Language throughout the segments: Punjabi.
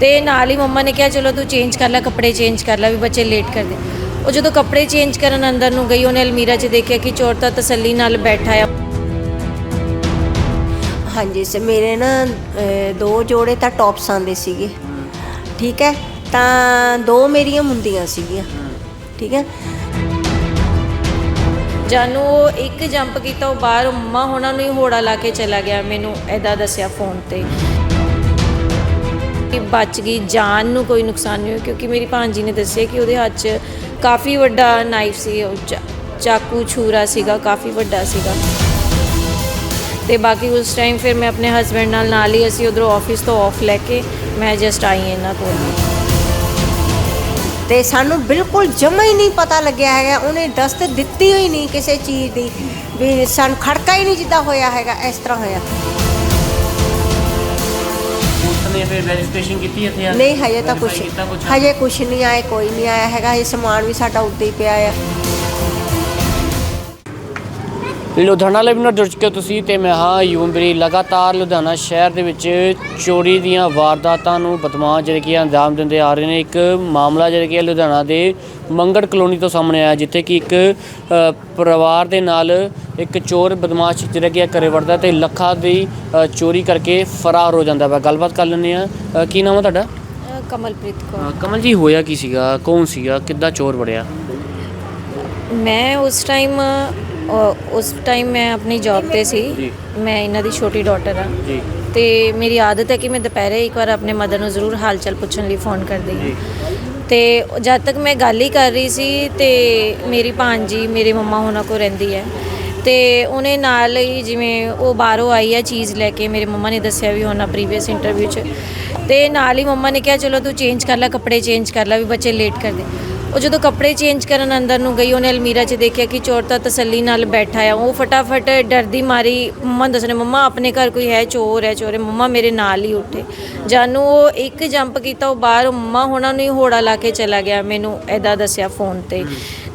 ਤੇ ਨਾਲ ਹੀ ਮੰਮਾ ਨੇ ਕਿਹਾ ਚਲੋ ਤੂੰ ਚੇਂਜ ਕਰ ਲੈ ਕੱਪੜੇ ਚੇਂਜ ਕਰ ਲੈ ਵੀ ਬੱਚੇ ਲੇਟ ਕਰਦੇ। ਉਹ ਜਦੋਂ ਕੱਪੜੇ ਚੇਂਜ ਕਰਨ ਅੰਦਰ ਨੂੰ ਗਈ ਉਹਨੇ ਅਲਮੀਰਾ 'ਚ ਦੇਖਿਆ ਕਿ ਚੋਰ ਤਾਂ ਤਸੱਲੀ ਨਾਲ ਬੈਠਾ ਆ। ਹਾਂਜੀ ਸੇ ਮੇਰੇ ਨਾ ਅਹ, ਦੋ ਜੋੜੇ ਤਾਂ ਟੌਪਸਾਂ ਦੇ ਸੀਗੇ। ਠੀਕ ਹੈ? ਤਾਂ ਦੋ ਮੇਰੀਆਂ ਮੁੰਦੀਆਂ ਸੀਗੀਆਂ। ਠੀਕ ਹੈ? ਜਾਨੂੰ ਉਹ ਇੱਕ ਜੰਪ ਕੀਤਾ ਉਹ ਬਾਹਰ ਮੰਮਾ ਹੋਣਾ ਨੂੰ ਹੀ ਹੋੜਾ ਲਾ ਕੇ ਚਲਾ ਗਿਆ ਮੈਨੂੰ ਐਦਾਂ ਦੱਸਿਆ ਫੋਨ ਤੇ। ਕਿ ਬਚ ਗਈ, ਜਾਨ ਨੂੰ ਕੋਈ ਨੁਕਸਾਨ ਨਹੀਂ ਹੋਇਆ, ਕਿਉਂਕਿ ਮੇਰੀ ਭਾਂਜੀ ਨੇ ਦੱਸਿਆ ਕਿ ਉਹਦੇ ਹੱਥ 'ਚ ਕਾਫੀ ਵੱਡਾ ਨਾਈਫ ਸੀ, ਉਹ ਚਾ- ਚਾਕੂ ਛੂਰਾ ਸੀਗਾ, ਕਾਫੀ ਵੱਡਾ ਸੀਗਾ। ਤੇ ਬਾਕੀ ਉਸ ਟਾਈਮ ਫਿਰ ਮੈਂ ਆਪਣੇ ਹਸਬੰਡ ਨਾਲ ਨਾਲ ਹੀ ਅਸੀਂ ਉਧਰੋਂ ਆਫਿਸ ਤੋਂ ਆਫ ਲੈ ਕੇ ਮੈਂ ਜਸਟ ਆਈ ਇਹਨਾਂ ਕੋਲ। ਤੇ ਸਾਨੂੰ ਬਿਲਕੁਲ ਜਮਾ ਹੀ ਨਹੀਂ ਪਤਾ ਲੱਗਿਆ ਹੈਗਾ, ਉਹਨੇ ਦਸਤ ਦਿੱਤੀ ਹੋਈ ਨਹੀਂ ਕਿਸੇ ਚੀਜ਼ ਦੀ, ਵੀ ਸਾਨੂੰ ਖੜਕਾ ਹੀ ਨਹੀਂ ਜਿੱਦਾਂ ਹੋਇਆ ਹੈਗਾ, ਇਸ ਤਰ੍ਹਾਂ ਹੋਇਆ। ਨੇ ਫਿਰ ਰਜਿਸਟ੍ਰੇਸ਼ਨ ਕੀਤੀ ਇੱਥੇ ਆ ਨਹੀਂ ਹਜੇ ਤਾਂ ਕੁਝ? ਹਜੇ ਕੁਝ ਨਹੀਂ ਆਏ ਕੋਈ ਨਹੀਂ ਆਇਆ ਹੈਗਾ ਇਹ ਸਮਾਨ ਵੀ ਸਾਡਾ ਉੱਤੇ ਹੀ ਪਿਆ ਆ ਲੁਧਿਆਣਾ ਲਾਈਵ ਨਾਲ ਜੁੜ ਚੁੱਕੇ ਤੁਸੀਂ ਤੇ ਮੈਂ ਹਾਂ ਯੂਮਬਰੀ ਲਗਾਤਾਰ ਲੁਧਿਆਣਾ ਸ਼ਹਿਰ ਦੇ ਵਿੱਚ ਚੋਰੀ ਦੀਆਂ ਵਾਰਦਾਤਾਂ ਨੂੰ ਬਦਮਾਸ਼ ਜਿਹੜੇ ਕਿ ਅੰਜਾਮ ਦਿੰਦੇ ਆ ਰਹੇ ਨੇ। ਇੱਕ ਮਾਮਲਾ ਜਿਹੜਾ ਕਿ ਲੁਧਿਆਣਾ ਦੇ ਮੰਗੜ ਕਲੋਨੀ ਤੋਂ ਸਾਹਮਣੇ ਆਇਆ ਜਿੱਥੇ ਕਿ ਇੱਕ ਪਰਿਵਾਰ ਦੇ ਨਾਲ ਇੱਕ ਚੋਰ ਬਦਮਾਸ਼ ਜਿਹੜਾ ਕਿ ਘਰੇ ਵੜਦਾ ਤੇ ਲੱਖਾਂ ਦੀ ਚੋਰੀ ਕਰਕੇ ਫਰਾਰ ਹੋ ਜਾਂਦਾ ਵਾ ਗੱਲਬਾਤ ਕਰ ਲੈਂਦੇ ਆ ਕੀ ਨਾਮ ਹੈ ਤੁਹਾਡਾ? ਕਮਲਪ੍ਰੀਤ ਕੌਰ। ਕਮਲ ਜੀ ਹੋਇਆ ਕੀ ਸੀਗਾ? ਕੌਣ ਸੀਗਾ? ਕਿੱਦਾਂ ਚੋਰ ਵੜਿਆ? ਮੈਂ ਉਸ ਟਾਈਮ ਉਸ ਟਾਈਮ ਮੈਂ ਆਪਣੀ ਜੌਬ ਤੇ ਸੀ। ਮੈਂ ਇਹਨਾਂ ਦੀ ਛੋਟੀ ਡਾਟਰ ਆ ਜੀ। ਤੇ ਮੇਰੀ ਆਦਤ ਹੈ ਕਿ ਮੈਂ ਦੁਪਹਿਰੇ ਇੱਕ ਵਾਰ ਆਪਣੇ ਮਦਰ ਨੂੰ ਜ਼ਰੂਰ ਹਾਲ ਚਾਲ ਪੁੱਛਣ ਲਈ ਫੋਨ ਕਰਦੀ ਹਾਂ। ਤੇ ਜਦ ਤੱਕ ਮੈਂ ਗੱਲ ਹੀ ਕਰ ਰਹੀ ਸੀ ਤੇ ਮੇਰੀ ਭਾਂਜੀ ਮੇਰੇ ਮੰਮਾ ਹੋਣਾ ਕੋ ਰਹਿੰਦੀ ਹੈ। ਤੇ ਉਹਨੇ ਨਾਲ ਹੀ ਜਿਵੇਂ ਉਹ ਬਾਹਰੋਂ ਆਈ ਹੈ ਚੀਜ਼ ਲੈ ਕੇ ਮੇਰੇ ਮੰਮਾ ਨੇ ਦੱਸਿਆ ਵੀ ਹੋਣਾ ਪ੍ਰੀਵੀਅਸ ਇੰਟਰਵਿਊ 'ਚ। ਤੇ ਨਾਲ ਹੀ ਮੰਮਾ ਨੇ ਕਿਹਾ ਚਲੋ ਤੂੰ ਚੇਂਜ ਕਰ ਲੈ ਕੱਪੜੇ ਚੇਂਜ ਕਰ ਲੈ ਵੀ ਬੱਚੇ ਲੇਟ ਕਰਦੇ। ਉਹ ਜਦੋਂ ਕੱਪੜੇ ਚੇਂਜ ਕਰਨ ਅੰਦਰ ਨੂੰ ਗਈ, ਉਹਨੇ ਅਲਮੀਰਾ 'ਚ ਦੇਖਿਆ ਕਿ ਚੋਰ ਤਾਂ ਤਸੱਲੀ ਨਾਲ ਬੈਠਾ ਆ। ਉਹ ਫਟਾਫਟ ਡਰਦੀ ਮਾਰੀ, ਮੰਮਾ ਨੂੰ ਦੱਸਣੇ, ਮੰਮਾ, ਆਪਣੇ ਘਰ ਕੋਈ ਹੈ ਚੋਰ ਹੈ ਚੋਰ ਹੈ ਮੰਮਾ ਮੇਰੇ ਨਾਲ ਹੀ ਉੱਠੇ। ਜਾਨੂੰ ਉਹ ਇੱਕ ਜੰਪ ਕੀਤਾ, ਉਹ ਬਾਹਰ ਮੰਮਾ ਹੋਣਾ ਨੂੰ ਹੀ ਹੋੜਾ ਲਾ ਕੇ ਚਲਾ ਗਿਆ, ਮੈਨੂੰ ਐਦਾਂ ਦੱਸਿਆ ਫੋਨ ਤੇ।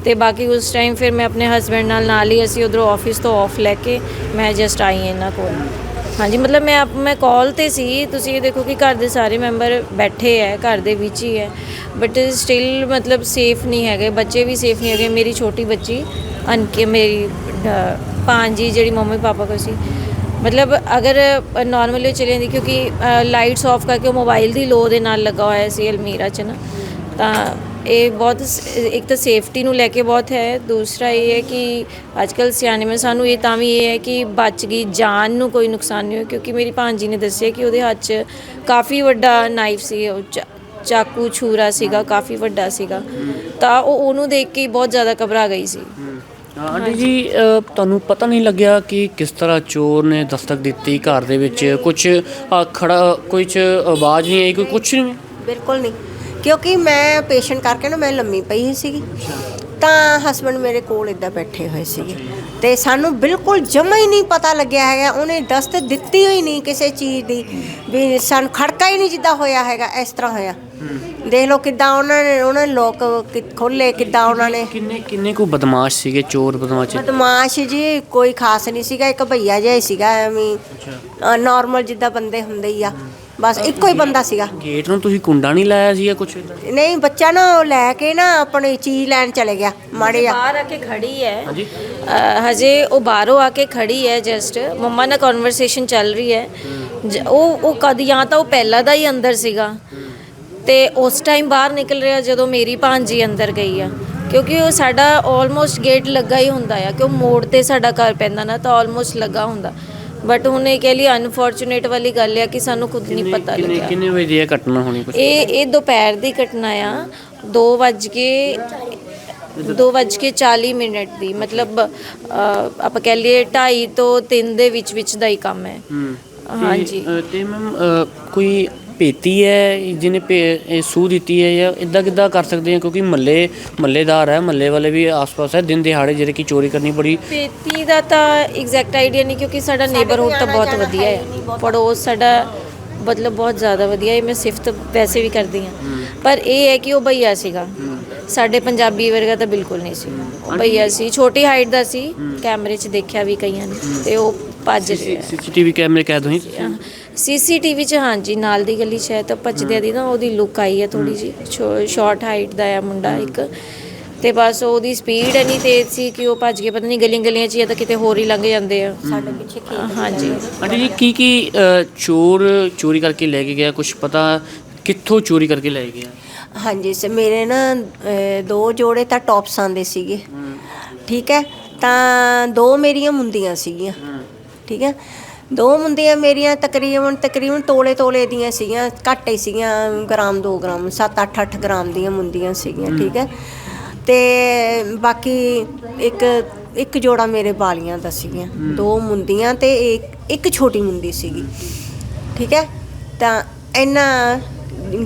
ਤੇ ਬਾਕੀ ਉਸ ਟਾਈਮ ਫਿਰ ਮੈਂ ਆਪਣੇ ਹਸਬੰਡ ਨਾਲ ਨਾਲ ਹੀ ਅਸੀਂ ਉਧਰੋਂ ਆਫਿਸ ਤੋਂ ਆਫ ਲੈ ਕੇ, ਮੈਂ ਜਸਟ ਆਈ ਇਹਨਾਂ ਕੋਲ। ਹਾਂਜੀ, ਮਤਲਬ ਮੈਂ ਆਪ- ਮੈਂ ਕਾਲ ਤੇ ਸੀ, ਤੁਸੀਂ ਇਹ ਦੇਖੋ ਕਿ ਘਰ ਦੇ ਸਾਰੇ ਮੈਂਬਰ ਬੈਠੇ ਹੈ ਘਰ ਦੇ ਵਿੱਚ ਹੀ ਹੈ ਬਟ ਸਟਿਲ ਮਤਲਬ ਸੇਫ ਨਹੀਂ ਹੈਗੇ, ਬੱਚੇ ਵੀ ਸੇਫ ਨਹੀਂ ਹੈਗੇ, ਮੇਰੀ ਛੋਟੀ ਬੱਚੀ, ਅਨਕੇ, ਮੇਰੀ ਡ- ਭਾਂਜੀ ਜਿਹੜੀ ਮੰਮੀ ਪਾਪਾ ਕੋ ਸੀ, ਮਤਲਬ ਅਗਰ ਨਾਰਮਲੀ ਚਲੇ ਜਾਂਦੀ ਕਿਉਂਕਿ ਲਾਈਟਸ ਆਫ ਕਰਕੇ ਉਹ ਮੋਬਾਈਲ ਦੀ ਲੋ ਦੇ ਨਾਲ ਲੱਗਾ ਹੋਇਆ ਸੀ ਅਲਮੀਰਾ 'ਚ ਨਾ, ਤਾਂ ਇਹ ਬਹੁਤ ਇੱਕ ਤਾਂ ਸੇਫਟੀ ਨੂੰ ਲੈ ਕੇ ਬਹੁਤ ਹੈ ਦੂਸਰਾ ਇਹ ਹੈ ਕਿ ਅੱਜਕੱਲ ਸਿਆਣੇ ਮੈਂ ਸਾਨੂੰ ਇਹ ਤਾਂ ਵੀ ਇਹ ਹੈ ਕਿ ਬਚ ਗਈ ਜਾਨ ਨੂੰ ਕੋਈ ਨੁਕਸਾਨ ਨਹੀਂ ਹੋਇਆ ਕਿਉਂਕਿ ਮੇਰੀ ਭਾਂਜੀ ਨੇ ਦੱਸਿਆ ਕਿ ਉਹਦੇ ਹੱਥ 'ਚ ਕਾਫੀ ਵੱਡਾ ਨਾਈਫ ਸੀ ਉਹ ਚਾ- ਚਾਕੂ ਛੂਰਾ ਸੀਗਾ ਕਾਫੀ ਵੱਡਾ ਸੀਗਾ। ਤਾਂ ਉਹ ਉਹਨੂੰ ਦੇਖ ਕੇ ਬਹੁਤ ਜ਼ਿਆਦਾ ਘਬਰਾ ਗਈ ਸੀ। ਆਂਟੀ ਜੀ ਤੁਹਾਨੂੰ ਪਤਾ ਨਹੀਂ ਲੱਗਿਆ ਕਿ ਕਿਸ ਤਰ੍ਹਾਂ ਚੋਰ ਨੇ ਦਸਤਕ ਦਿੱਤੀ ਘਰ ਦੇ ਵਿੱਚ? ਕੁਝ ਖੜਾ ਕੁਝ ਆਵਾਜ਼ ਨਹੀਂ ਆਈ ਕੋਈ ਕੁਝ ਨਹੀਂ? ਬਿਲਕੁਲ ਨਹੀਂ। ਕਿਉਂਕਿ ਮੈਂ ਪੇਸ਼ੈਂਟ ਕਰਕੇ ਨਾ ਮੈਂ ਲੰਮੀ ਪਈ ਹੋਈ ਸੀਗੀ। ਤਾਂ ਹਸਬੰਡ ਮੇਰੇ ਕੋਲ ਇੱਦਾਂ ਬੈਠੇ ਹੋਏ ਸੀਗੇ। ਤੇ ਸਾਨੂੰ ਬਿਲਕੁਲ ਜਮਾ ਹੀ ਨਹੀਂ ਪਤਾ ਲੱਗਿਆ ਹੈਗਾ। ਉਹਨੇ ਦਸਤ ਦਿੱਤੀ ਹੋਈ ਨਹੀਂ ਕਿਸੇ ਚੀਜ਼ ਦੀ ਵੀ ਸਾਨੂੰ ਖੜਕਾ ਹੀ ਨਹੀਂ ਜਿੱਦਾਂ ਹੋਇਆ ਹੈਗਾ ਇਸ ਤਰ੍ਹਾਂ ਹੋਇਆ। ਦੇਖ ਲਓ ਕਿੱਦਾਂ ਉਹਨਾਂ ਨੇ ਉਹਨਾਂ ਨੇ ਲੋਕ ਖੋਲੇ ਕਿੱਦਾਂ ਉਹਨਾਂ ਨੇ। ਕਿੰਨੇ ਕਿੰਨੇ ਕੋ ਬਦਮਾਸ਼ ਸੀਗੇ ਚੋਰ ਬਦਮਾਸ਼? ਬਦਮਾਸ਼ ਜੀ ਕੋਈ ਖਾਸ ਨਹੀਂ ਸੀਗਾ ਇੱਕ ਭਈਆ ਜਿਹਾ ਹੀ ਸੀਗਾ ਐਵੇਂ ਨਾਰਮਲ ਜਿੱਦਾਂ ਬੰਦੇ ਹੁੰਦੇ ਹੀ ਆ। ਬਸ ਇੱਕੋ ਹੀ ਬੰਦਾ ਸੀਗਾ। ਗੇਟ ਨੂੰ ਤੁਸੀਂ ਕੁੰਡਾ ਨਹੀਂ ਲਾਇਆ ਸੀ ਜਾਂ ਕੁਝ ਨਹੀਂ ਬੱਚਾ ਨਾ ਉਹ ਲੈ ਕੇ ਨਾ ਆਪਣੀ ਚੀਜ਼ ਲੈਣ ਚਲੇ ਗਿਆ ਮਾੜੇ ਆ ਬਾਹਰ ਆ ਕੇ ਖੜੀ ਹੈ। ਹਾਂਜੀ। ਅ, ਹਜੇ ਉਹ ਬਾਹਰੋਂ ਆ ਕੇ ਖੜੀ ਹੈ ਜਸਟ ਮੰਮਾ ਨਾਲ ਕਨਵਰਸੇਸ਼ਨ ਚੱਲ ਰਹੀ ਹੈ। ਜ- ਉਹ ਉਹ ਕਦ ਜਾਂ ਤਾਂ ਉਹ ਪਹਿਲਾਂ ਦਾ ਹੀ ਅੰਦਰ ਸੀਗਾ। ਤੇ ਉਸ ਟਾਈਮ ਬਾਹਰ ਨਿਕਲ ਰਿਹਾ ਜਦੋਂ ਮੇਰੀ ਭਾਂਜੀ ਅੰਦਰ ਗਈ ਆ। ਕਿਉਂਕਿ ਉਹ ਸਾਡਾ ਆਲਮੋਸਟ ਗੇਟ ਲੱਗਾ ਹੀ ਹੁੰਦਾ ਆ ਕਿ ਉਹ ਮੋੜ ਤੇ ਸਾਡਾ ਘਰ ਪੈਂਦਾ ਨਾ ਤਾਂ ਆਲਮੋਸਟ ਲੱਗਾ ਹੁੰਦਾ। ਬਟ ਹੁਣ ਇਹ ਕਹਿ ਲਈ ਅਨਫੋਰਚੂਨੇਟ ਵਾਲੀ ਗੱਲ ਆ ਕਿ ਸਾਨੂੰ ਖੁਦ ਨਹੀਂ ਪਤਾ ਕਿੰਨੇ ਲੱਗਿਆ। ਕਿੰਨੇ ਵਜੇ ਦੀ ਇਹ ਘਟਨਾ ਹੋਣੀ ਕੁਝ ਇਹ ਇਹ ਦੁਪਹਿਰ ਦੀ ਘਟਨਾ ਆ। 2 ਵੱਜ ਕੇ 2 ਵੱਜ ਕੇ 40 ਮਿੰਟ ਦੀ। ਮਤਲਬ ਅ, ਆਪਾਂ ਕਹਿ ਲਈਏ 2:30 ਤੋਂ 3 ਦੇ ਵਿੱਚ ਵਿੱਚ ਦਾ ਹੀ ਕੰਮ ਹੈ। ਹੂੰ। ਹਾਂਜੀ। ਅ, ਤੇ ਮੈਮ ਕੋਈ ਭੇਤੀ ਹੈ ਜਿਹਨੇ ਭੇ- ਇਹ ਸੂ ਦਿੱਤੀ ਹੈ ਜਾਂ ਇਦਾਂ ਕਿੱਦਾਂ ਕਰ ਸਕਦੇ ਆ ਕਿਉਂਕਿ ਮੱਲੇ ਮੱਲੇਦਾਰ ਹੈ ਮੱਲੇ ਵਾਲੇ ਵੀ ਆਸ-ਪਾਸ ਹੈ ਦਿਨ ਦਿਹਾੜੇ ਜਿਹੜੇ ਕਿ ਚੋਰੀ ਕਰਨੀ ਬੜੀ ਪੇਤੀ ਦਾ ਤਾਂ ਐਗਜ਼ੈਕਟ ਆਈਡੀਆ ਨਹੀਂ ਕਿਉਂਕਿ ਸਾਡਾ ਨੇਬਰਹੁੱਡ ਤਾਂ ਬਹੁਤ ਵਧੀਆ ਹੈ। ਪੜੋਸ ਸਾਡਾ ਮਤਲਬ ਬਹੁਤ ਜ਼ਿਆਦਾ ਵਧੀਆ ਹੈ ਮੈਂ ਸਿਫਤ ਵੈਸੇ ਵੀ ਕਰਦੀ ਹਾਂ। ਪਰ ਇਹ ਹੈ ਕਿ ਉਹ ਭਈਆ ਸੀਗਾ। ਸਾਡੇ ਪੰਜਾਬੀ ਵਰਗਾ ਤਾਂ ਬਿਲਕੁਲ ਨਹੀਂ ਸੀ। ਉਹ ਭਈਆ ਸੀ ਛੋਟੀ ਹਾਈਟ ਦਾ ਸੀ ਕੈਮਰੇ 'ਚ ਦੇਖਿਆ ਵੀ ਕਈਆਂ ਨੇ ਤੇ ਉਹ ਭੱਜ ਰਿਹਾ ਸੀਸੀਟੀਵੀ ਕੈਮਰੇ ਕੈਦ ਹੋਈ ਸੀਸੀਟੀਵੀ 'ਚ ਹਾਂਜੀ ਨਾਲ ਦੀ ਗਲੀ 'ਚ ਹੈ ਤਾਂ ਭੱਜਦੇ ਦੀ ਨਾ ਉਹਦੀ ਲੁੱਕ ਆਈ ਹੈ ਥੋੜੀ ਜੀ ਸ਼ਾਰਟ ਹਾਈਟ ਦਾ ਆ ਮੁੰਡਾ ਇੱਕ। ਤੇ ਬਸ ਉਹਦੀ ਸਪੀਡ ਇੰਨੀ ਤੇਜ਼ ਸੀ ਕਿ ਉਹ ਭੱਜ ਕੇ ਪਤਾ ਨਹੀਂ ਗਲੀਆਂ ਗਲੀਆਂ 'ਚ ਜਾਂ ਤਾਂ ਕਿਤੇ ਹੋਰ ਹੀ ਲੰਘ ਜਾਂਦੇ ਆ। ਸਾਡੇ ਪਿੱਛੇ ਖੇਤ ਹਾਂਜੀ। ਆਂਟੀ ਜੀ ਕੀ ਕੀ ਅ, ਚੋਰ ਚੋਰੀ ਕਰਕੇ ਲੈ ਕੇ ਗਿਆ ਕੁਝ ਪਤਾ ਕਿੱਥੋਂ ਚੋਰੀ ਕਰਕੇ ਲੈ ਗਿਆ? ਹਾਂਜੀ ਸ ਮੇਰੇ ਨਾ ਅਹ, ਦੋ ਜੋੜੇ ਤਾਂ ਟੌਪਸਾਂ ਦੇ ਸੀਗੇ। ਠੀਕ ਹੈ ਤਾਂ ਦੋ ਮੇਰੀਆਂ ਮੁੰਦੀਆਂ ਸੀਗੀਆਂ। ਠੀਕ ਹੈ ਦੋ ਮੁੰਦੀਆਂ ਮੇਰੀਆਂ ਤਕਰੀਬਨ ਤਕਰੀਬਨ ਤੋਲੇ ਤੋਲੇ ਦੀਆਂ ਸੀਗੀਆਂ ਘੱਟ ਹੀ ਸੀਗੀਆਂ ਗ੍ਰਾਮ 2 ਗ੍ਰਾਮ 7 8 8 ਗ੍ਰਾਮ ਦੀਆਂ ਮੁੰਦੀਆਂ ਸੀਗੀਆਂ ਠੀਕ ਹੈ। ਤੇ ਬਾਕੀ ਇੱਕ ਇੱਕ ਜੋੜਾ ਮੇਰੇ ਵਾਲੀਆਂ ਦਾ ਸੀਗੀਆਂ ਦੋ ਮੁੰਦੀਆਂ ਤੇ ਇੱਕ ਇੱਕ ਛੋਟੀ ਮੁੰਦੀ ਸੀਗੀ ਠੀਕ ਹੈ। ਤਾਂ ਇੰਨਾ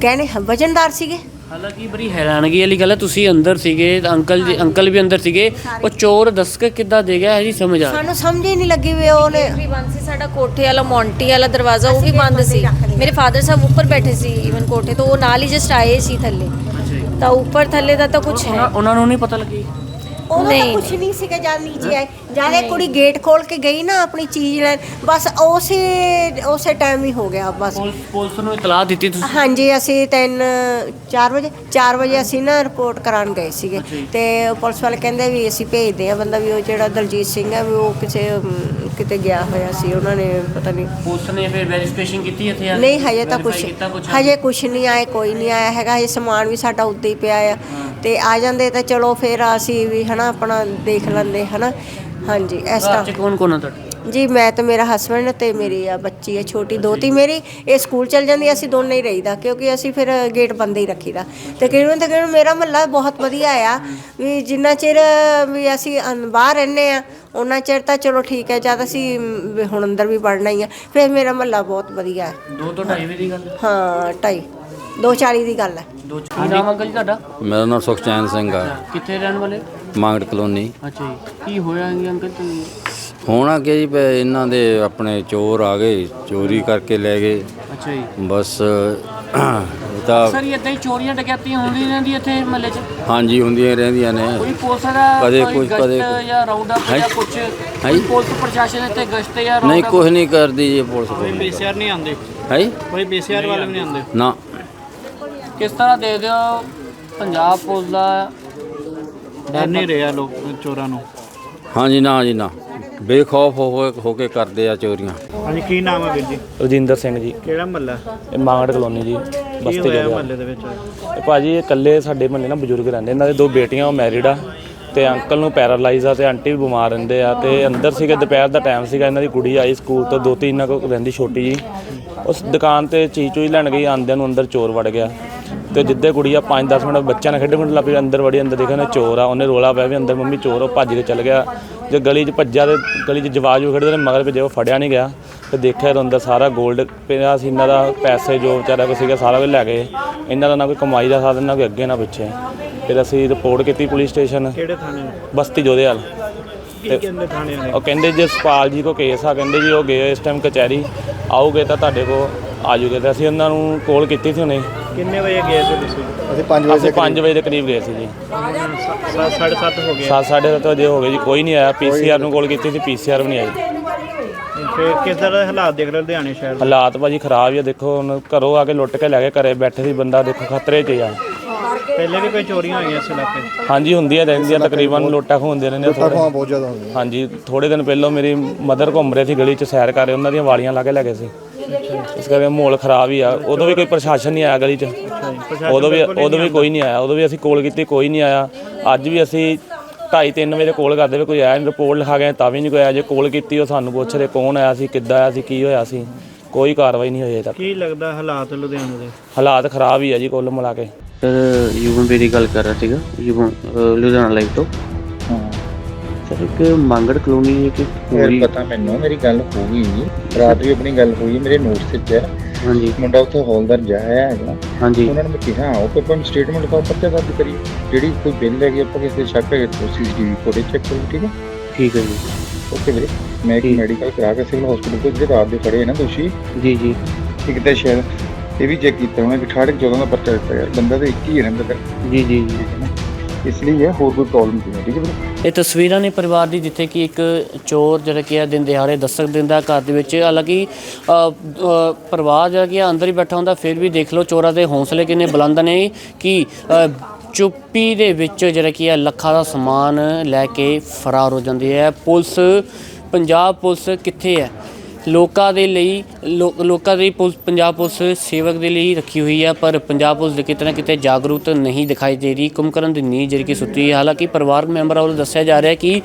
ਗਹਿਣੇ ਵਜਨਦਾਰ ਸੀਗੇ? ਹਾਲਾਂਕਿ ਬੜੀ ਹੈਰਾਨਗੀ ਵਾਲੀ ਗੱਲ ਹੈ ਤੁਸੀਂ ਅੰਦਰ ਸੀਗੇ ਤਾਂ ਅੰਕਲ ਜੀ ਅੰਕਲ ਵੀ ਅੰਦਰ ਸੀਗੇ ਉਹ ਚੋਰ ਦੱਸ ਕੇ ਕਿੱਦਾਂ ਦੇ ਗਿਆ ਹੈ ਜੀ ਸਮਝ ਆ ਸਾਨੂੰ ਸਮਝ ਹੀ ਨਹੀਂ ਲੱਗੀ ਵੀ ਉਹਨੇ ਵੀ ਬੰਦ ਸੀ ਸਾਡਾ ਕੋਠੇ ਵਾਲਾ ਮੌਂਟੀ ਵਾਲਾ ਦਰਵਾਜ਼ਾ ਉਹ ਵੀ ਬੰਦ ਸੀ। ਮੇਰੇ ਫਾਦਰ ਸਾਹਿਬ ਉੱਪਰ ਬੈਠੇ ਸੀ ਇਵਨ ਕੋਠੇ ਤੋਂ ਉਹ ਨਾਲ ਹੀ ਜਸਟ ਆਏ ਸੀ ਥੱਲੇ। ਜੀ। ਤਾਂ ਉੱਪਰ ਥੱਲੇ ਦਾ ਤਾਂ ਕੁਝ ਹੈ ਉਹਨਾਂ- ਉਹਨਾਂ ਨੂੰ ਨਹੀਂ ਪਤਾ ਲੱਗੀ? ਉਹਦਾ ਤਾਂ ਨਹੀਂ, ਕੁਝ ਨਹੀਂ। ਸੀਗਾ ਜਦ ਨੀਚੇ ਆਏ। ਜਦ ਇਹ ਕੁੜੀ ਗੇਟ ਖੋਲ ਕੇ ਗਈ ਨਾ ਆਪਣੀ ਚੀਜ਼ ਲੈਣ ਬਸ ਉਸੇ ਉਸੇ ਟਾਈਮ ਹੀ ਹੋ ਗਿਆ ਬਸ। ਪੁਲਿਸ ਪੁਲਿਸ ਨੂੰ ਇਤਲਾਹ ਦਿੱਤੀ ਤੁਸੀਂ? ਹਾਂਜੀ ਅਸੀਂ ਤਿੰਨ 4 ਵਜੇ 4 ਵਜੇ ਅਸੀਂ ਨਾ ਰਿਪੋਰਟ ਕਰਾਉਣ ਗਏ ਸੀਗੇ। ਤੇ ਪੁਲਿਸ ਵਾਲੇ ਕਹਿੰਦੇ ਵੀ ਅਸੀਂ ਭੇਜਦੇ ਆ ਬੰਦਾ ਵੀ ਉਹ ਜਿਹੜਾ ਦਲਜੀਤ ਸਿੰਘ ਹੈ ਵੀ ਉਹ ਕਿਸੇ ਕਿਤੇ ਗਿਆ ਹੋਇਆ ਸੀ ਉਹਨਾਂ ਨੇ ਪਤਾ ਨਹੀਂ। ਪੁਲਿਸ ਨੇ ਫਿਰ ਵੈਰੀਫਿਕੇਸ਼ਨ ਕੀਤੀ ਇੱਥੇ ਆ? ਨਹੀਂ ਹਜੇ ਤਾਂ ਕੁਛ? ਹਜੇ ਕੁਛ ਨਹੀਂ ਆਏ ਕੋਈ ਨਹੀਂ ਆਇਆ ਹੈਗਾ ਹਜੇ ਸਮਾਨ ਵੀ ਸਾਡਾ ਉੱਤੇ ਹੀ ਪਿਆ ਆ। ਤੇ ਆ ਜਾਂਦੇ ਤਾਂ ਚਲੋ ਫਿਰ ਅਸੀਂ ਵੀ ਹਨਾ ਆਪਣਾ ਦੇਖ ਲੈਂਦੇ ਹਨਾ। ਹਾਂਜੀ ਇਸ ਘਰ ਤਰ੍ਹਾਂ ਚ ਕੌਣ ਕੌਣ ਆ ਤੁਹਾਡੇ? ਜੀ ਮੈਂ ਤੇ ਮੇਰਾ ਹਸਬੰਡ ਤੇ ਮੇਰੀ ਆ ਬੱਚੀ ਹੈ ਛੋਟੀ ਦੋਤੀ। ਮੇਰੀ ਇਹ ਸਕੂਲ ਚਲ ਜਾਂਦੀ ਅਸੀਂ ਦੋਨੇ ਹੀ ਰਹੀਦਾ ਕਿਉਂਕਿ ਅਸੀਂ ਫਿਰ ਗੇਟ ਬੰਦ ਹੀ ਰੱਖੀਦਾ। ਤਕਰੀਬਨ ਤਕਰੀਬਨ ਮੇਰਾ ਮਹੱਲਾ ਬਹੁਤ ਵਧੀਆ ਆ ਵੀ ਜਿੰਨਾ ਚਿਰ ਵੀ ਅਸੀਂ ਬਾਹਰ ਰਹਿੰਦੇ ਆ ਉਹਨਾਂ ਚਿਰ ਤਾਂ ਚਲੋ ਠੀਕ ਹੈ ਜਦ ਅਸੀਂ ਮ, ਵੀ ਹੁਣ ਅੰਦਰ ਵੀ ਵੜਨਾ ਹੀ ਆ ਫਿਰ ਮੇਰਾ ਮਹੱਲਾ ਬਹੁਤ ਵਧੀਆ ਹੈ ਦੋ ਤੋਂ ਢਾਈ ਵਜੇ ਦੀ ਗੱਲ ਹੈ? ਹਾਂ ਢਾਈ 240 ਦੀ ਗੱਲ ਹੈ। ਦੋ ਕੀ ਨਾਮ ਅੰਕਲ ਜੀ ਤੁਹਾਡਾ? ਮੇਰਾ ਨਾਮ ਸੁਖਚੈਨ ਸਿੰਘ ਆ। ਕਿੱਥੇ ਰਹਿਣ ਵਾਲੇ? ਮਾਂਗਟ ਕਲੋਨੀ। ਅੱਛਾ ਜੀ। ਕੀ ਹੋਇਆ ਜੀ ਅੰਕਲ ਤੁਸੀਂ? ਹੋਣਾ ਕਿ ਜੀ ਵੀ ਇਹਨਾਂ ਦੇ ਆਪਣੇ ਚੋਰ ਆ ਗਏ ਚੋਰੀ ਕਰਕੇ ਲੈ ਗਏ। ਅੱਛਾ ਜੀ। ਬਸ ਇਹ ਤਾਂ ਸਰ ਇਦਾਂ ਹੀ ਚੋਰੀਆਂ ਡਕੈਤੀਆਂ ਹੁੰਦੀਆਂ ਰਹਿੰਦੀਆਂ ਇੱਥੇ ਮਹੱਲੇ 'ਚ? ਹਾਂਜੀ ਹੁੰਦੀਆਂ ਰਹਿੰਦੀਆਂ ਨੇ। ਕੋਈ ਪੁਲਿਸ ਦਾ ਕਦੇ ਕੋਈ ਗਸ਼ਤ ਕਦੇ ਕੁਛ। ਜਾਂ ਰਾਉਂਡ ਅਪ ਹੈਂ? ਜਾਂ ਕੁਝ ਹੈਂ? ਕੋਈ ਪੁਲਿਸ ਪ੍ਰਸ਼ਾਸਨ ਇੱਥੇ ਗਸ਼ਤ ਜਾਂ ਨਹੀਂ ਰਾਉਂਡ ਕੁਝ ਨਹੀਂ ਕਰਦੀ ਜੀ ਪੁਲਿਸ ਕੋਈ ਪੀਸੀਆਰ ਨਹੀਂ ਆਉਂਦੇ? ਹੈ? ਕੋਈ ਪੀਸੀਆਰ ਵਾਲੇ ਵੀ ਨਹੀਂ ਆਉਂਦੇ? ਨਾ। ਕਿਸ ਤਰ੍ਹਾਂ ਦੇ ਦਿਓ ਪੰਜਾਬ ਪੁਲਿਸ ਦਾ ਡਰ ਨਹੀਂ ਰਿਹਾ ਲੋਕ ਚੋਰਾਂ ਨੂੰ? ਹਾਂਜੀ ਨਾ ਜੀ ਨਾ। ਬੇਖੌਫ ਹੋ ਹੋ ਕੇ ਕਰਦੇ ਆ ਚੋਰੀਆਂ। ਹਾਂਜੀ ਕੀ ਨਾਮ ਹੈ ਵੀਰ ਜੀ? ਰਜਿੰਦਰ ਸਿੰਘ ਜੀ। ਕਿਹੜਾ ਮਹੱਲਾ? ਇਹ ਮਾਂਗੜ ਕਲੋਨੀ ਜੀ ਬਸਤੀ ਜਗ੍ਹਾ। ਮਹੱਲੇ ਦੇ ਵਿੱਚ? ਇਹ ਭਾਜੀ ਇਹ ਇਕੱਲੇ ਸਾਡੇ ਮਹੱਲੇ ਨਾਲ ਬਜ਼ੁਰਗ ਰਹਿੰਦੇ ਇਹਨਾਂ ਦੇ ਦੋ ਬੇਟੀਆਂ ਉਹ ਮੈਰਿਡ ਆ। ਤੇ ਅੰਕਲ ਨੂੰ ਪੈਰਾਲਾਈਜ਼ ਆ ਤੇ ਆਂਟੀ ਵੀ ਬਿਮਾਰ ਰਹਿੰਦੇ ਆ। ਤੇ ਅੰਦਰ ਸੀਗੇ ਦੁਪਹਿਰ ਦਾ ਟਾਈਮ ਸੀਗਾ ਇਹਨਾਂ ਦੀ ਕੁੜੀ ਆਈ ਸਕੂਲ ਤੋਂ ਦੋ ਤਿੰਨ ਇਹਨਾਂ ਕੋਲ ਰਹਿੰਦੀ ਛੋਟੀ ਜੀ। ਉਸ ਦੁਕਾਨ ਤੇ ਚੀਜ਼ ਚੂਈ ਲੈਣ ਗਈ ਆਂਦਿਆਂ ਨੂੰ ਅੰਦਰ ਚੋਰ ਵੜ ਗਿਆ। ਤੇ ਜਿੱਦੇ ਕੁੜੀ ਆ 5-10 ਮਿੰਟ ਬੱਚਿਆਂ ਨਾਲ ਖੇਡਣ ਲੱਗ ਪਈ ਅੰਦਰ ਵੜੀ ਅੰਦਰ ਦੇਖਿਆ ਨੇ ਚੋਰ ਆ ਉਹਨੇ ਰੋਲਾ ਪਿਆ ਵੀ ਅੰਦਰ ਮੰਮੀ ਚੋਰ ਉਹ ਭੱਜ ਕੇ ਚੱਲ ਗਿਆ। ਜੇ ਗਲੀ 'ਚ ਭੱਜਿਆ ਤੇ ਗਲੀ 'ਚ ਜਵਾਜ ਉਹ ਖੇਡਦੇ ਨੇ ਮਗਰ ਭੱਜੇ ਉਹ ਫੜਿਆ ਨਹੀਂ ਗਿਆ ਤੇ ਦੇਖਿਆ ਤਾਂ ਅੰਦਰ ਸਾਰਾ 골ਡ ਪਿਆ ਸੀ ਇਹਨਾਂ ਦਾ ਪੈਸੇ ਜੋ ਵਿਚਾਰਾ ਕੋ ਸੀਗਾ ਸਾਰਾ ਕੁਝ ਲੈ ਗਏ ਇਹਨਾਂ ਦਾ ਨਾ ਕੋਈ ਕਮਾਈ ਦਾ ਸਾਧਨ ਨਾ ਕੋਈ ਅੱਗੇ ਨਾ ਪਿੱਛੇ। ਫਿਰ ਅਸੀਂ ਰਿਪੋਰਟ ਕੀਤੀ ਪੁਲਿਸ ਸਟੇਸ਼ਨ ਕਿਹੜੇ ਥਾਣੇ ਨੂੰ? ਬਸਤੀ ਜੋਧੇਵਾਲ। ਕੀ ਕਹਿੰਦੇ ਥਾਣੇ ਨੇ ਉਹ ਕਹਿੰਦੇ ਜੇ ਸਪਾਲ ਜੀ ਕੋ ਕੇਸ ਆ ਕਹਿੰਦੇ ਜੀ ਉਹ ਗਏ ਇਸ ਟਾਈਮ ਕਚਹਿਰੀ ਆਓਗੇ ਤਾਂ ਤੁਹਾਡੇ ਕੋ ਆ ਜੂਗੇ ਤੇ ਅਸੀਂ ਉਹਨਾਂ ਨੂੰ ਕਾਲ ਕੀਤੀ ਸੀ ਹੁਣੇ ਕਿੰਨੇ ਵਜੇ ਗਏ ਸੀ ਤੁਸੀਂ? ਅਸੀਂ 5 ਵਜੇ ਦੇ ਕਰੀਬ। ਗਏ ਸੀ ਜੀ। 7:30 ਹੋ ਗਏ। 7:30 ਵਜੇ ਹੋ ਗਏ ਜੀ ਕੋਈ ਨਹੀਂ ਆਇਆ। ਪੀਸੀਆਰ ਨੂੰ ਕਾਲ ਕੀਤੀ ਸੀ ਪੀਸੀਆਰ ਵੀ ਨਹੀਂ ਆਈ। ਫਿਰ ਕਿਸ ਤਰ੍ਹਾਂ ਦੇ ਹਾਲਾਤ ਦੇਖ ਰਹੇ ਹੋ ਲੁਧਿਆਣੇ ਸ਼ਹਿਰ ਦੇ? ਹਾਲਾਤ ਭਾਜੀ ਖਰਾਬ ਹੀ ਆ ਦੇਖੋ ਹੁਣ ਘਰੋਂ ਆ ਕੇ ਲੁੱਟ ਕੇ ਲੈ ਕੇ ਘਰੇ ਬੈਠੇ ਸੀ ਬੰਦਾ ਦੇਖੋ ਖਤਰੇ 'ਚ ਆ। ਪਹਿਲੇ ਵੀ ਕੋਈ ਚੋਰੀਆਂ ਹੋਈਆਂ ਇਸ ਇਲਾਕੇ 'ਚ? ਹਾਂਜੀ ਹੁੰਦੀਆਂ ਰਹਿੰਦੀਆਂ ਤਕਰੀਬਨ ਲੁੱਟਾਂ ਖੋਹਦੇ ਰਹਿੰਦੇ ਥੋੜੇ ਬਹੁਤ ਜ਼ਿਆਦਾ ਹਾਂਜੀ ਥੋੜੇ ਦਿਨ ਪਹਿਲਾਂ ਮੇਰੀ ਮਦਰ ਘੁੰਮ ਰਹੇ ਸੀ ਗਲੀ 'ਚ ਸੈਰ ਕਰ ਰਹੇ ਉਹਨਾਂ ਦੀਆਂ ਵਾਲੀਆਂ ਲਾ ਕੇ ਲੈ ਗਏ ਸੀ। ਇਸ ਕਰਕੇ ਮਾਹੌਲ ਖਰਾਬ ਹੀ ਆ। ਉਦੋਂ ਵੀ ਕੋਈ ਪ੍ਰਸ਼ਾਸਨ ਨਹੀਂ ਆਇਆ ਗਲੀ 'ਚ। ਉਦੋਂ ਵੀ ਉਦੋਂ ਵੀ ਕੋਈ ਨਹੀਂ ਆਇਆ। ਉਦੋਂ ਵੀ ਅਸੀਂ ਕੋਲ ਕੀਤੀ ਕੋਈ ਨਹੀਂ ਆਇਆ। ਅੱਜ ਵੀ ਅਸੀਂ 2:30 ਵਜੇ ਕੋਲ ਕਰਦੇ ਵੀ ਕੋਈ ਆਇਆ ਨਹੀਂ ਰਿਪੋਰਟ ਲਿਖਾ ਗਏ ਤਾਂ ਵੀ ਨਹੀਂ ਕੋਈ ਆਇਆ। ਜੇ ਕੋਲ ਕੀਤੀ ਉਹ ਸਾਨੂੰ ਪੁੱਛ ਰਹੇ ਕੌਣ ਆਇਆ ਸੀ ਕਿੱਦਾਂ ਆਇਆ ਸੀ ਕੀ ਹੋਇਆ ਸੀ। ਕੋਈ ਕਾਰਵਾਈ ਨਹੀਂ ਹੋਈ ਅਜੇ ਤੱਕ। ਕੀ ਲੱਗਦਾ ਹਾਲਾਤ ਲੁਧਿਆਣੇ ਦੇ? ਹਾਲਾਤ ਖਰਾਬ ਹੀ ਆ ਜੀ ਕੁੱਲ ਮਿਲਾ ਕੇ। ਸਰ ਯੂਵਨ ਬੇ ਦੀ ਗੱਲ ਕਰ ਰਿਹਾ ਸੀਗਾ। ਯੂਵਨ ਲੁਧਿਆਣਾ ਲਾਈਵ ਤੋਂ। ਇੱਕ ਮੰਗੜ ਕਲੋਨੀ ਇੱਕ ਹੋਰੀ ਪਤਾ ਮੈਨੂੰ ਮੇਰੀ ਗੱਲ ਹੋ ਗਈ ਰਾਤ ਵੀ ਆਪਣੀ ਗੱਲ ਹੋਈ ਮੇਰੇ ਨੋਟਸ ਵਿੱਚ ਹੈ ਹਾਂਜੀ। ਮੁੰਡਾ ਉੱਥੇ ਹੌਲਦਾਰ ਜਾਇਆ ਹੈਗਾ ਹਾਂਜੀ। ਉਹਨਾਂ ਨੇ ਮੈਂ ਕਿਹਾ ਉਹ ਕੋਈ ਆਪਾਂ ਸਟੇਟਮੈਂਟ ਲਿਖਾਓ ਪੱਤੇ ਦਰਜ ਕਰੀ। ਜਿਹੜੀ ਕੋਈ ਬਿੱਲ ਹੈਗੀ ਆਪਾਂ ਕਿਸੇ ਦੇ ਸ਼ੱਕ ਹੈ ਤਾਂ ਸੀਸੀਟੀਵੀ ਫੁਟੇਜ ਚੈੱਕ ਕਰੋ ਠੀਕ ਹੈ? ਠੀਕ ਹੈ ਜੀ। ਓਕੇ ਵੀਰੇ ਮੈਂ ਇੱਕ। ਮੈਡੀਕਲ ਕਰਾ ਕੇ ਸਿਵਲ ਹਸਪੀਟਲ ਤੋਂ ਜਿਹੜੇ ਰਾਤ ਦੇ ਖੜੇ ਨੇ ਦੋਸ਼ੀ। ਜੀ ਜੀ। ਇੱਕ ਤਾਂ ਸ਼ਾਇਦ ਇਹ ਵੀ ਚੈੱਕ ਕੀਤਾ ਉਹਨੇ ਕਿ 68 14 ਦਾ ਪਰਚਾ ਦਿੱਤਾ ਯਾਰ ਬੰਦਾ ਤਾਂ ਇੱਕ ਹੀ ਹੈ ਨਾ ਜੀ ਜੀ ਜੀ। ਇਸ ਲਈ ਇਹ ਹੋਰ ਕੋਈ ਪ੍ਰੋਬਲਮ ਨਹੀਂ ਹੈ ਠੀਕ ਹੈ ਵੀਰੇ? ਇਹ ਤਸਵੀਰਾਂ ਨੇ ਪਰਿਵਾਰ ਦੀ ਜਿੱਥੇ ਕਿ ਇੱਕ ਚੋਰ ਜਿਹੜਾ ਕਿ ਹੈ ਦਿਨ ਦਿਹਾੜੇ ਦਸਤਕ ਦਿੰਦਾ ਘਰ ਦੇ ਵਿੱਚ। ਹਾਲਾਂਕਿ ਅ, ਅ, ਪਰਿਵਾਰ ਜਿਹੜਾ ਕਿ ਹੈ ਅੰਦਰ ਹੀ ਬੈਠਾ ਹੁੰਦਾ ਫਿਰ ਵੀ ਦੇਖ ਲਓ ਚੋਰਾਂ ਦੇ ਹੌਸਲੇ ਕਿੰਨੇ ਬੁਲੰਦ ਨੇ ਕਿ ਅ, ਚੁੱਪੀ ਦੇ ਵਿੱਚ ਜਿਹੜਾ ਕੀ ਹੈ ਲੱਖਾਂ ਦਾ ਸਮਾਨ ਲੈ ਕੇ ਫਰਾਰ ਹੋ ਜਾਂਦੀ ਹੈ ਪੁਲਿਸ ਪੰਜਾਬ ਪੁਲਿਸ ਕਿੱਥੇ ਹੈ? ਲੋਕਾਂ ਦੇ ਲਈ ਲੋ- ਲੋਕਾਂ ਦੀ ਪੁਲਿਸ ਪੰਜਾਬ ਪੁਲਿਸ ਸੇਵਕ ਦੇ ਲਈ ਰੱਖੀ ਹੋਈ ਹੈ ਪਰ ਪੰਜਾਬ ਪੁਲਿਸ ਦੇ ਕਿਤੇ ਨਾ ਕਿਤੇ ਜਾਗਰੂਕ ਨਹੀਂ ਦਿਖਾਈ ਦੇ ਰਹੀ। ਕੁੰਭਕਰਨ ਦੀ ਨੀਂਹ ਜਿਹੜੀ ਕਿ ਸੁੱਤੀ ਹੈ ਹਾਲਾਂਕਿ ਪਰਿਵਾਰ ਮੈਂਬਰਾਂ ਵੱਲੋਂ ਦੱਸਿਆ ਜਾ ਰਿਹਾ ਹੈ ਕਿ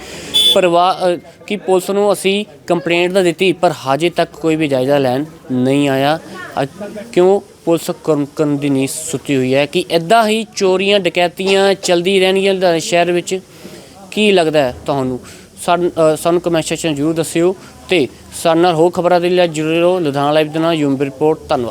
ਪਰਿਵਾਰ ਕਿ ਪੁਲਿਸ ਨੂੰ ਅਸੀਂ ਕੰਪਲੇਂਟ ਤਾਂ ਦਿੱਤੀ ਪਰ ਹਾਜੇ ਤੱਕ ਕੋਈ ਵੀ ਜਾਇਜ਼ਾ ਲੈਣ ਨਹੀਂ ਆਇਆ। ਅ- ਕਿਉਂ ਪੁਲਿਸ ਕੁੰਭਕਰਨ ਦੀ ਨੀਂਹ ਸੁੱਤੀ ਹੋਈ ਹੈ? ਕਿ ਇਦਾਂ ਹੀ ਚੋਰੀਆਂ ਡਕੈਤੀਆਂ ਚਲਦੀ ਰਹਿਣਗੀਆਂ ਲੁਧਿਆਣਾ ਸ਼ਹਿਰ ਵਿੱਚ ਕੀ ਲੱਗਦਾ ਹੈ ਤੁਹਾਨੂੰ? ਸਾਨੂੰ ਅ, ਸਾਨੂੰ ਕਮੈਂਟ ਸੈਕਸ਼ਨ ਜ਼ਰੂਰ ਦੱਸਿਓ। ਤੇ ਸਾਡੇ ਨਾਲ ਹੋਰ ਖਬਰਾਂ ਦੇ ਲਈ ਜੁੜੇ ਰਹੋ ਲੁਧਿਆਣਾ ਲਾਈਵ ਦੇ ਨਾਲ, ਯੂਮ ਰਿਪੋਰਟ, ਧੰਨਵਾਦ।